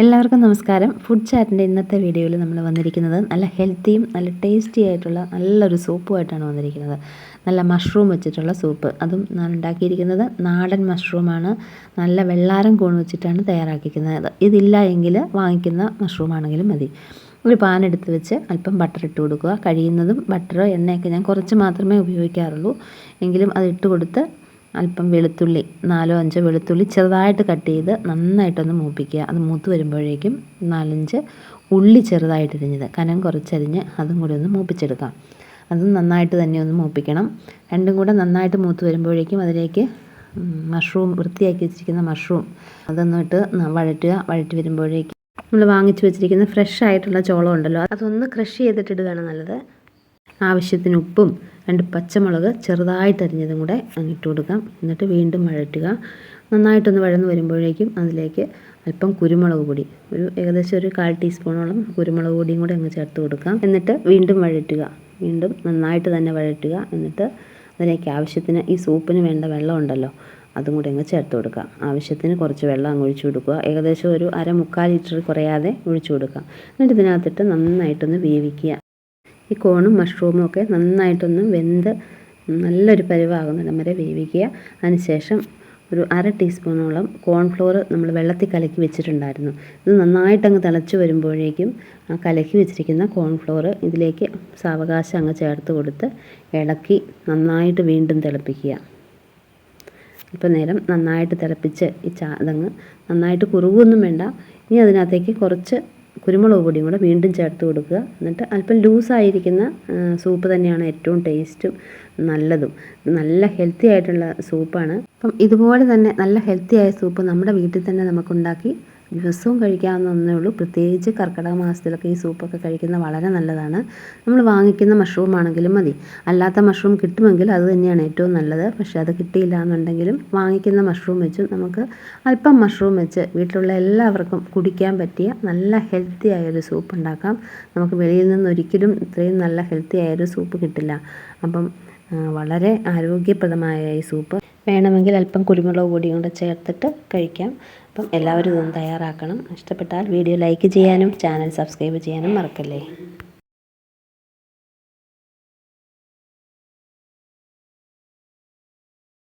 എല്ലാവർക്കും നമസ്കാരം. ഫുഡ് ചാറ്റിന്റെ ഇന്നത്തെ വീഡിയോയിൽ നമ്മൾ വന്നിരിക്കുന്നത് നല്ല ഹെൽത്തിയും നല്ല ടേസ്റ്റി ആയിട്ടുള്ള നല്ലൊരു സൂപ്പുമായിട്ടാണ് വന്നിരിക്കുന്നത്. നല്ല മഷ്റൂം വെച്ചിട്ടുള്ള സൂപ്പ് അതും ഞാൻ ഉണ്ടാക്കിയിരിക്കുന്നത് നാടൻ മഷ്റൂമാണ് നല്ല വെള്ളാരം കൂൺ വെച്ചിട്ടാണ് തയ്യാറാക്കിയിരിക്കുന്നത്. ഇതില്ല എങ്കിൽ വാങ്ങിക്കുന്ന മഷ്റൂം ആണെങ്കിലും മതി. ഒരു പാൻ എടുത്ത് വെച്ച് അല്പം ബട്ടർ ഇട്ട് കൊടുക്കുക. കഴിയുന്നതും ബട്ടറോ എണ്ണയൊക്കെ ഞാൻ കുറച്ച് മാത്രമേ ഉപയോഗിക്കാറുള്ളൂ. എങ്കിലും അത് ഇട്ട് കൊടുത്ത് അല്പം വെളുത്തുള്ളി നാലോ അഞ്ചോ വെളുത്തുള്ളി ചെറുതായിട്ട് കട്ട് ചെയ്ത് നന്നായിട്ടൊന്ന് മൂപ്പിക്കുക. അത് മൂത്ത് വരുമ്പോഴേക്കും നാലഞ്ച് ഉള്ളി ചെറുതായിട്ട് അരിഞ്ഞത്. കനം കുറച്ചരിഞ്ഞ് അതും കൂടി ഒന്ന് മൂപ്പിച്ചെടുക്കാം. അതും നന്നായിട്ട് തന്നെ ഒന്ന് മൂപ്പിക്കണം. രണ്ടും കൂടെ നന്നായിട്ട് മൂത്ത് വരുമ്പോഴേക്കും അതിലേക്ക് മഷ്റൂം വൃത്തിയാക്കി വെച്ചിരിക്കുന്ന മഷ്റൂം അതൊന്നിട്ട് വഴറ്റുക. വഴറ്റി വരുമ്പോഴേക്കും നമ്മൾ വാങ്ങിച്ചു വെച്ചിരിക്കുന്ന ഫ്രഷ് ആയിട്ടുള്ള ചോളം ഉണ്ടല്ലോ അതൊന്ന് ക്രഷ് ചെയ്തിട്ടിടുകയാണ് നല്ലത്. ആവശ്യത്തിന് ഉപ്പും രണ്ട് പച്ചമുളക് ചെറുതായിട്ട് അരിഞ്ഞതും കൂടെ ഇട്ട് കൊടുക്കാം. എന്നിട്ട് വീണ്ടും വഴറ്റുക. നന്നായിട്ടൊന്ന് വഴന്ന് വരുമ്പോഴേക്കും അതിലേക്ക് അല്പം കുരുമുളക് പൊടി ഒരു ഏകദേശം ഒരു കാൽ ടീസ്പൂണോളം കുരുമുളക് പൊടിയും കൂടെ അങ്ങ് ചേർത്ത് കൊടുക്കാം. എന്നിട്ട് വീണ്ടും വഴറ്റുക. വീണ്ടും നന്നായിട്ട് തന്നെ വഴറ്റുക. എന്നിട്ട് അതിലേക്ക് ആവശ്യത്തിന് ഈ സൂപ്പിന് വേണ്ട വെള്ളം ഉണ്ടല്ലോ അതും കൂടി അങ്ങ് ചേർത്ത് കൊടുക്കുക ആവശ്യത്തിന് കുറച്ച് വെള്ളം അങ്ങ് ഒഴിച്ചു കൊടുക്കുക. ഏകദേശം ഒരു അര മുക്കാൽ ലിറ്റർ കുറയാതെ ഒഴിച്ചു കൊടുക്കുക എന്നിട്ട് ഇതിനകത്തിട്ട് നന്നായിട്ടൊന്ന് വേവിക്കുക. ഈ കോണും മഷ്റൂമും ഒക്കെ നന്നായിട്ടൊന്ന് വെന്ത് നല്ലൊരു പരിവാകുന്നിടം വരെ വേവിക്കുക. അതിനുശേഷം ഒരു അര ടീസ്പൂണോളം കോൺഫ്ലോർ നമ്മൾ വെള്ളത്തിൽ കലക്കി വെച്ചിട്ടുണ്ടായിരുന്നു. ഇത് നന്നായിട്ടങ്ങ് തിളച്ച് വരുമ്പോഴേക്കും ആ കലക്കി വെച്ചിരിക്കുന്ന കോൺഫ്ലോർ ഇതിലേക്ക് സാവകാശം അങ്ങ് ചേർത്ത് കൊടുത്ത് ഇളക്കി നന്നായിട്ട് വീണ്ടും തിളപ്പിക്കുക. ഇപ്പം നേരം നന്നായിട്ട് തിളപ്പിച്ച് ഈ ചാ അതങ്ങ് നന്നായിട്ട് കുറുകൊന്നും വേണ്ട. ഇനി അതിനകത്തേക്ക് കുറച്ച് കുരുമുളക് പൊടിയും കൂടെ വീണ്ടും ചേർത്ത് കൊടുക്കുക. എന്നിട്ട് അല്പം ലൂസായിരിക്കുന്ന സൂപ്പ് തന്നെയാണ് ഏറ്റവും ടേസ്റ്റും നല്ലതും. നല്ല ഹെൽത്തി ആയിട്ടുള്ള സൂപ്പാണ്. അപ്പം ഇതുപോലെ തന്നെ നല്ല ഹെൽത്തി ആയ സൂപ്പ് നമ്മുടെ വീട്ടിൽ തന്നെ നമുക്കുണ്ടാക്കി ദിവസവും കഴിക്കാവുന്നതേ ഉള്ളൂ. പ്രത്യേകിച്ച് കർക്കിടക മാസത്തിലൊക്കെ ഈ സൂപ്പൊക്കെ കഴിക്കുന്നത് വളരെ നല്ലതാണ്. നമ്മൾ വാങ്ങിക്കുന്ന മഷ്റൂം ആണെങ്കിലും മതി. അല്ലാത്ത മഷ്റൂം കിട്ടുമെങ്കിൽ അത് തന്നെയാണ് ഏറ്റവും നല്ലത്. പക്ഷേ അത് കിട്ടിയില്ല എന്നുണ്ടെങ്കിലും വാങ്ങിക്കുന്ന മഷ്റൂം വെച്ച് നമുക്ക് അല്പം മഷ്റൂം വെച്ച് വീട്ടിലുള്ള എല്ലാവർക്കും കുടിക്കാൻ പറ്റിയ നല്ല ഹെൽത്തി ആയൊരു സൂപ്പ് ഉണ്ടാക്കാം. നമുക്ക് വെളിയിൽ നിന്ന് ഒരിക്കലും ഇത്രയും നല്ല ഹെൽത്തി ആയൊരു സൂപ്പ് കിട്ടില്ല. അപ്പം വളരെ ആരോഗ്യപ്രദമായ ഈ സൂപ്പ് വേണമെങ്കിൽ അല്പം കുരുമുളക് പൊടിയും കൂടെ ചേർത്തിട്ട് കഴിക്കാം. അപ്പം എല്ലാവരും ഇതൊന്ന് തയ്യാറാക്കണം. ഇഷ്ടപ്പെട്ടാൽ വീഡിയോ ലൈക്ക് ചെയ്യാനും ചാനൽ സബ്സ്ക്രൈബ് ചെയ്യാനും മറക്കല്ലേ?